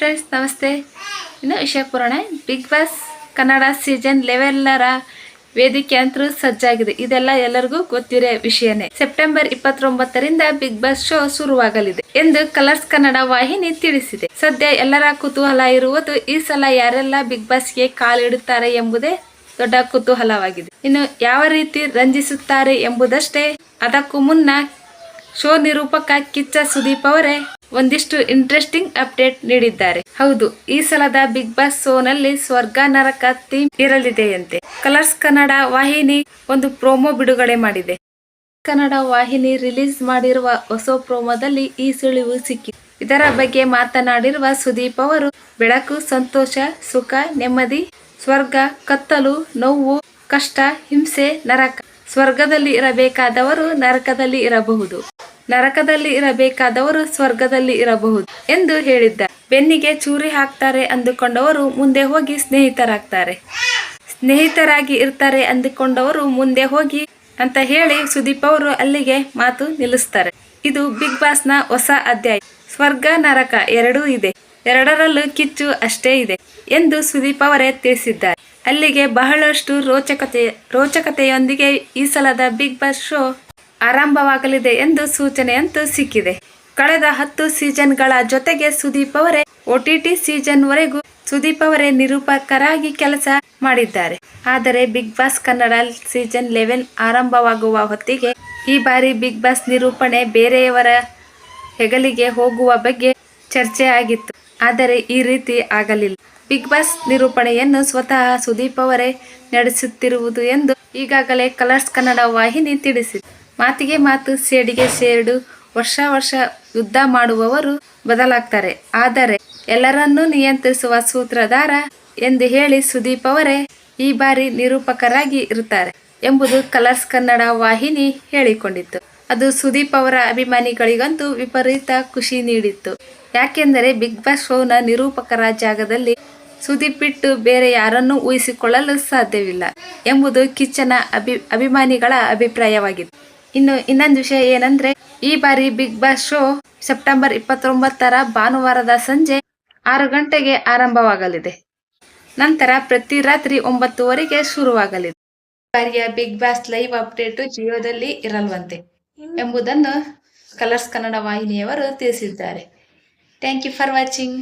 Friends ನಮಸ್ತೆ. ಇನ್ನು ವಿಷಯ ಪುರಾಣ. ಬಿಗ್ ಬಾಸ್ ಕನ್ನಡ ಸೀಸನ್ ಲೆವೆಲ್ಲರ ವೇದಿಕೆ ಅಂತರೂ ಸಜ್ಜಾಗಿದೆ. ಇದೆಲ್ಲ ಎಲ್ಲರಿಗೂ ಗೊತ್ತಿರೋ ವಿಷಯನೇ. ಸೆಪ್ಟೆಂಬರ್ ಇಪ್ಪತ್ತೊಂಬತ್ತರಿಂದ ಬಿಗ್ ಬಾಸ್ ಶೋ ಶುರುವಾಗಲಿದೆ ಎಂದು ಕಲರ್ಸ್ ಕನ್ನಡ ವಾಹಿನಿ ತಿಳಿಸಿದೆ. ಸದ್ಯ ಎಲ್ಲರ ಕುತೂಹಲ ಇರುವುದು ಈ ಸಲ ಯಾರೆಲ್ಲ ಬಿಗ್ ಬಾಸ್ಗೆ ಕಾಲಿಡುತ್ತಾರೆ ಎಂಬುದೇ ದೊಡ್ಡ ಕುತೂಹಲವಾಗಿದೆ. ಇನ್ನು ಯಾವ ರೀತಿ ರಂಜಿಸುತ್ತಾರೆ ಎಂಬುದಷ್ಟೇ ಅದಕ್ಕೂ ಮುನ್ನ ಶೋ ನಿರೂಪಕ ಕಿಚ್ಚ ಸುದೀಪ್ ಅವರೇ ಒಂದಿಷ್ಟು ಇಂಟ್ರೆಸ್ಟಿಂಗ್ ಅಪ್ಡೇಟ್ ನೀಡಿದ್ದಾರೆ. ಹೌದು, ಈ ಸಲದ ಬಿಗ್ ಬಾಸ್ ಶೋನಲ್ಲಿ ಸ್ವರ್ಗ ನರಕ ಥೀಮ್ ಇರಲಿದೆಯಂತೆ. ಕಲರ್ಸ್ ಕನ್ನಡ ವಾಹಿನಿ ಒಂದು ಪ್ರೋಮೋ ಬಿಡುಗಡೆ ಮಾಡಿದೆ. ಕನ್ನಡ ವಾಹಿನಿ ರಿಲೀಸ್ ಮಾಡಿರುವ ಹೊಸ ಪ್ರೋಮೋದಲ್ಲಿ ಈ ಸುಳಿವು ಸಿಕ್ಕಿ. ಇದರ ಬಗ್ಗೆ ಮಾತನಾಡಿರುವ ಸುದೀಪ್ ಅವರು, ಬೆಳಕು, ಸಂತೋಷ, ಸುಖ, ನೆಮ್ಮದಿ, ಸ್ವರ್ಗ, ಕತ್ತಲು, ನೋವು, ಕಷ್ಟ, ಹಿಂಸೆ, ನರಕ. ಸ್ವರ್ಗದಲ್ಲಿ ಇರಬೇಕಾದವರು ನರಕದಲ್ಲಿ ಇರಬಹುದು. ನರಕದಲ್ಲಿ ಇರಬೇಕಾದವರು ಸ್ವರ್ಗದಲ್ಲಿ ಇರಬಹುದು ಎಂದು ಹೇಳಿದ್ದ ಬೆನ್ನಿಗೆ ಚೂರಿ ಹಾಕ್ತಾರೆ ಅಂದುಕೊಂಡವರು ಮುಂದೆ ಹೋಗಿ ಸ್ನೇಹಿತರಾಗ್ತಾರೆ. ಸ್ನೇಹಿತರಾಗಿ ಇರ್ತಾರೆ ಅಂದುಕೊಂಡವರು ಮುಂದೆ ಹೋಗಿ ಅಂತ ಹೇಳಿ ಸುದೀಪ್ ಅವರು ಅಲ್ಲಿಗೆ ಮಾತು ನಿಲ್ಲಿಸ್ತಾರೆ. ಇದು ಬಿಗ್ ಬಾಸ್ನ ಹೊಸ ಅಧ್ಯಾಯ. ಸ್ವರ್ಗ, ನರಕ ಎರಡೂ ಇದೆ. ಎರಡರಲ್ಲೂ ಕಿಚ್ಚು ಅಷ್ಟೇ ಇದೆ ಎಂದು ಸುದೀಪ್ ಅವರೇ ತಿಳಿಸಿದ್ದಾರೆ. ಅಲ್ಲಿಗೆ ಬಹಳಷ್ಟು ರೋಚಕತೆ, ರೋಚಕತೆಯೊಂದಿಗೆ ಈ ಸಲದ ಬಿಗ್ ಬಾಸ್ ಶೋ ಆರಂಭವಾಗಲಿದೆ ಎಂದು ಸೂಚನೆಯಂತೂ ಸಿಕ್ಕಿದೆ. ಕಳೆದ ಹತ್ತು ಸೀಸನ್ಗಳ ಜೊತೆಗೆ ಸುದೀಪ್ ಅವರೇ ಒಟಿಟಿ ಸೀಸನ್ ವರೆಗೂ ಸುದೀಪ್ ಅವರೇ ನಿರೂಪಕರಾಗಿ ಕೆಲಸ ಮಾಡಿದ್ದಾರೆ. ಆದರೆ Big Boss Kannada season eleven ಆರಂಭವಾಗುವ ಹೊತ್ತಿಗೆ ಈ ಬಾರಿ ಬಿಗ್ ಬಾಸ್ ನಿರೂಪಣೆ ಬೇರೆಯವರ ಹೆಗಲಿಗೆ ಹೋಗುವ ಬಗ್ಗೆ ಚರ್ಚೆ ಆಗಿತ್ತು. ಆದರೆ ಈ ರೀತಿ ಆಗಲಿಲ್ಲ. ಬಿಗ್ ಬಾಸ್ ನಿರೂಪಣೆಯನ್ನು ಸ್ವತಃ ಸುದೀಪ್ ಅವರೇ ನಡೆಸುತ್ತಿರುವುದು ಎಂದು ಈಗಾಗಲೇ ಕಲರ್ಸ್ ಕನ್ನಡ ವಾಹಿನಿ ತಿಳಿಸಿದೆ. ಮಾತಿಗೆ ಮಾತು, ಸೇಡಿಗೆ ಸೇಡು, ವರ್ಷ ವರ್ಷ ಯುದ್ಧ ಮಾಡುವವರು ಬದಲಾಗ್ತಾರೆ. ಆದರೆ ಎಲ್ಲರನ್ನೂ ನಿಯಂತ್ರಿಸುವ ಸೂತ್ರಧಾರ ಎಂದು ಹೇಳಿ ಸುದೀಪ್ ಅವರೇ ಈ ಬಾರಿ ನಿರೂಪಕರಾಗಿ ಇರುತ್ತಾರೆ ಎಂಬುದು ಕಲರ್ಸ್ ಕನ್ನಡ ವಾಹಿನಿ ಹೇಳಿಕೊಂಡಿತ್ತು. ಅದು ಸುದೀಪ್ ಅವರ ಅಭಿಮಾನಿಗಳಿಗಂತೂ ವಿಪರೀತ ಖುಷಿ ನೀಡಿತ್ತು. ಯಾಕೆಂದರೆ ಬಿಗ್ ಬಾಸ್ ಶೋನ ನಿರೂಪಕರ ಜಾಗದಲ್ಲಿ ಸುದೀಪ್ ಬಿಟ್ಟು ಬೇರೆ ಯಾರನ್ನೂ ಊಹಿಸಿಕೊಳ್ಳಲು ಸಾಧ್ಯವಿಲ್ಲ ಎಂಬುದು ಕಿಚ್ಚನ ಅಭಿ, ಅಭಿಮಾನಿಗಳ ಅಭಿಪ್ರಾಯವಾಗಿದೆ ಇನ್ನು ಇನ್ನೊಂದು ವಿಷಯ ಏನಂದ್ರೆ, ಈ ಬಾರಿ ಬಿಗ್ ಬಾಸ್ ಶೋ ಸೆಪ್ಟೆಂಬರ್ ಇಪ್ಪತ್ತೊಂಬತ್ತರ ಭಾನುವಾರದ ಸಂಜೆ ಆರು ಗಂಟೆಗೆ ಆರಂಭವಾಗಲಿದೆ. ನಂತರ ಪ್ರತಿ ರಾತ್ರಿ ಒಂಬತ್ತುವರೆಗೆ ಶುರುವಾಗಲಿದೆ. ಈ ಬಾರಿಯ ಬಿಗ್ ಬಾಸ್ ಲೈವ್ ಅಪ್ಡೇಟ್ ಜಿಯೋದಲ್ಲಿ ಇರಲ್ವಂತೆ ಎಂಬುದನ್ನು ಕಲರ್ಸ್ ಕನ್ನಡ ವಾಹಿನಿಯವರು ತಿಳಿಸಿದ್ದಾರೆ. Thank you for watching